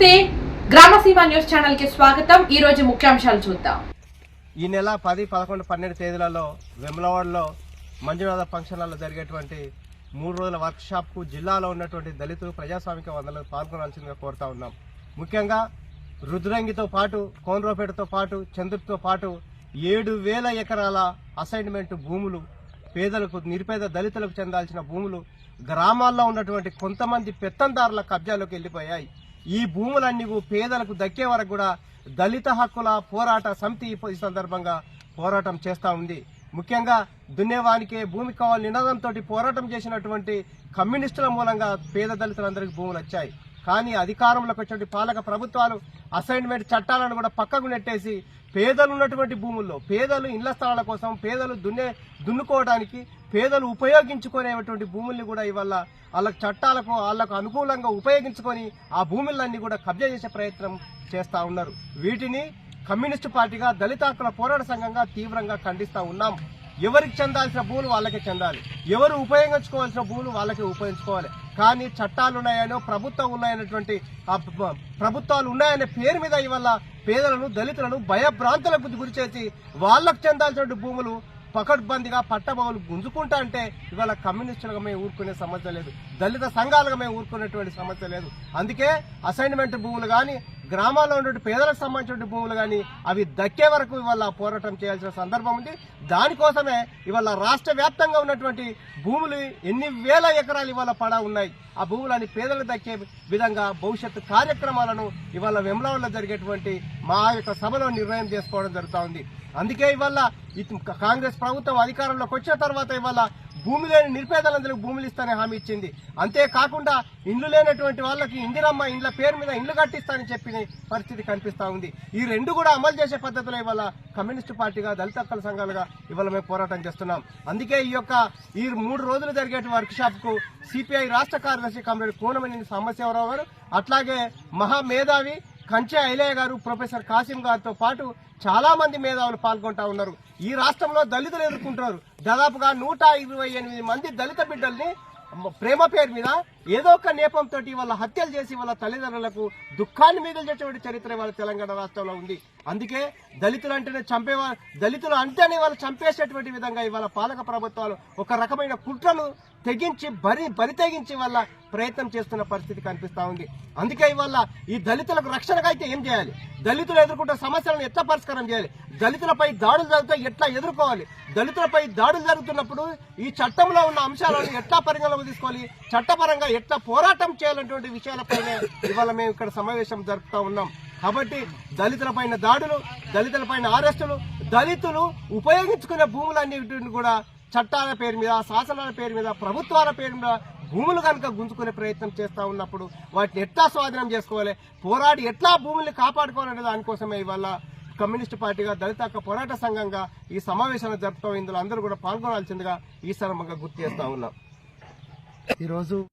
నమస్తే. గ్రామసీమ న్యూస్ ఛానల్కి స్వాగతం. ఈ రోజు ముఖ్యాంశాలు చూద్దాం. ఈ నెల పది పదకొండు పన్నెండు తేదీలలో వెమ్లవాడలో మంజునాథ ఫంక్షన్లలో జరిగేటువంటి మూడు రోజుల వర్క్షాప్కు జిల్లాలో ఉన్నటువంటి దళితులు ప్రజాస్వామిక వందలు పాల్గొనాల్సిందిగా కోరుతా ఉన్నాం. ముఖ్యంగా రుద్రంగితో పాటు కోనరోపేటతో పాటు చంద్రుడితో పాటు ఏడు వేల ఎకరాల అసైన్మెంట్ భూములు పేదలకు నిరుపేద దళితులకు చెందాల్సిన భూములు గ్రామాల్లో ఉన్నటువంటి కొంతమంది పెత్తందారుల కబ్జాలోకి వెళ్ళిపోయాయి. ఈ భూములన్నీ పేదలకు దక్కే వరకు కూడా దళిత హక్కుల పోరాట సమితి ఈ సందర్భంగా పోరాటం చేస్తూ ఉంది. ముఖ్యంగా దున్నేవానికే భూమి కావాలి నినాదంతో పోరాటం చేసినటువంటి కమ్యూనిస్టుల మూలంగా పేద దళితులందరికీ భూములు వచ్చాయి. కానీ అధికారంలోకి వచ్చినటువంటి పాలక ప్రభుత్వాలు అసైన్మెంట్ చట్టాలను కూడా పక్కకు నెట్టేసి పేదలు ఉన్నటువంటి భూముల్లో పేదలు ఇళ్ళ స్థలాల కోసం పేదలు దున్నే దున్నుకోవడానికి పేదలు ఉపయోగించుకునేటువంటి భూముల్ని కూడా ఇవాళ వాళ్ళకు చట్టాలకు వాళ్ళకు అనుకూలంగా ఉపయోగించుకొని ఆ భూములన్నీ కూడా కబ్జా చేసే ప్రయత్నం చేస్తూ ఉన్నారు. వీటిని కమ్యూనిస్టు పార్టీగా దళిత హక్కుల పోరాట సంఘంగా తీవ్రంగా ఖండిస్తూ ఉన్నాం. ఎవరికి చెందాల్సిన భూములు వాళ్ళకే చెందాలి. ఎవరు ఉపయోగించుకోవాల్సిన భూములు వాళ్ళకే ఉపయోగించుకోవాలి. కానీ చట్టాలు ఉన్నాయనో ప్రభుత్వం ఉన్నాయనేటువంటి ఆ ప్రభుత్వాలు ఉన్నాయనే పేరు మీద ఇవాళ పేదలను దళితులను భయభ్రాంతులకు గురి చేసి వాళ్ళకు చెందాల్సిన భూములు పకడ్బందీగా పట్టబౌలు గుంజుకుంటా అంటే ఇవాళ కమ్యూనిస్టులుగా మేము ఊరుకునే సమస్య లేదు. దళిత సంఘాలుగా మేము ఊరుకునేటువంటి సమస్య లేదు. అందుకే అసైన్మెంట్ భూములు కానీ గ్రామాల్లో ఉన్నటువంటి పేదలకు సంబంధించిన భూములు కానీ అవి దక్కే వరకు ఇవాళ పోరాటం చేయాల్సిన సందర్భం ఉంది. దానికోసమే ఇవాళ రాష్ట్ర వ్యాప్తంగా ఉన్నటువంటి భూములు ఎన్ని వేల ఎకరాలు ఇవాళ పడా ఉన్నాయి. ఆ భూములని పేదలకు దక్కే విధంగా భవిష్యత్తు కార్యక్రమాలను ఇవాళ వెమ్లవల్లో జరిగేటువంటి మా యొక్క సభలో నిర్ణయం చేసుకోవడం జరుగుతూ ఉంది. అందుకే ఇవాళ కాంగ్రెస్ ప్రభుత్వం అధికారంలోకి వచ్చిన తర్వాత ఇవాళ భూమి లేని నిరుపేదలందరికీ భూములు ఇస్తానని హామీ ఇచ్చింది. అంతేకాకుండా ఇండ్లు లేనటువంటి వాళ్ళకి ఇందిరమ్మ ఇండ్ల పేరు మీద ఇండ్లు కట్టిస్తానని చెప్పిన పరిస్థితి కనిపిస్తూ ఉంది. ఈ రెండు కూడా అమలు చేసే పద్ధతిలో ఇవాళ కమ్యూనిస్టు పార్టీగా దళిత హక్కుల సంఘాలుగా ఇవాళ మేము పోరాటం చేస్తున్నాం. అందుకే ఈ యొక్క ఈ మూడు రోజులు జరిగే వర్క్ షాప్కు సిపిఐ రాష్ట్ర కార్యదర్శి కమ్రేడ్ కోనమనేని సాంబశివరావు గారు అట్లాగే మహా మేధావి కంచె ఐలయ్య గారు ప్రొఫెసర్ కాసిం గారితో పాటు చాలా మంది మేధావులు పాల్గొంటా ఉన్నారు. ఈ రాష్ట్రంలో దళితులు ఎదుర్కొంటున్నారు. దాదాపుగా నూట ఇరవై ఎనిమిది మంది దళిత బిడ్డల్ని ప్రేమ పేరు మీద ఏదో ఒక నేపంతో వాళ్ళ హత్యలు చేసి వాళ్ళ తల్లిదండ్రులకు దుఃఖాన్ని మిగిల్చేటువంటి చరిత్ర వాళ్ళ తెలంగాణ రాష్ట్రంలో ఉంది. అందుకే దళితులు అంటేనే చంపేవారు దళితులు అంటేనే వాళ్ళు చంపేసేటువంటి విధంగా ఇవాళ పాలక ప్రభుత్వాలు ఒక రకమైన కుట్రను తెగించి బరి బరి తెగించి వల్ల ప్రయత్నం చేస్తున్న పరిస్థితి కనిపిస్తూ ఉంది. అందుకే ఇవాళ ఈ దళితులకు రక్షణగా అయితే ఏం చేయాలి? దళితులు ఎదుర్కొంటున్న సమస్యలను ఎట్లా పరిష్కారం చేయాలి? దళితులపై దాడులు జరిగితే ఎట్లా ఎదుర్కోవాలి? దళితులపై దాడులు జరుగుతున్నప్పుడు ఈ చట్టంలో ఉన్న అంశాలను ఎట్లా పరిగణలోకి తీసుకోవాలి? చట్టపరంగా ఎట్లా పోరాటం చేయాలనేటువంటి విషయాలపైనే ఇవాళ మేము ఇక్కడ సమావేశం జరుపుతూ ఉన్నాం. కాబట్టి దళితులపైన దాడులు దళితులపైన అరెస్టులు దళితులు ఉపయోగించుకునే భూములన్నిటిని కూడా చట్టాల పేరు మీద శాసనాల పేరు మీద ప్రభుత్వాల పేరు మీద భూములు కనుక గుంజుకునే ప్రయత్నం చేస్తూ ఉన్నప్పుడు వాటిని ఎట్లా స్వాధీనం చేసుకోవాలి? పోరాడి ఎట్లా భూముల్ని కాపాడుకోవాలనే దానికోసమే ఇవాళ కమ్యూనిస్ట్ పార్టీగా దళిత పోరాట సంఘంగా ఈ సమావేశాన్ని జరపడం ఇందులో అందరూ కూడా పాల్గొనాల్సిందిగా ఈ సందర్భంగా గుర్తు చేస్తా ఉన్నాం. ఈరోజు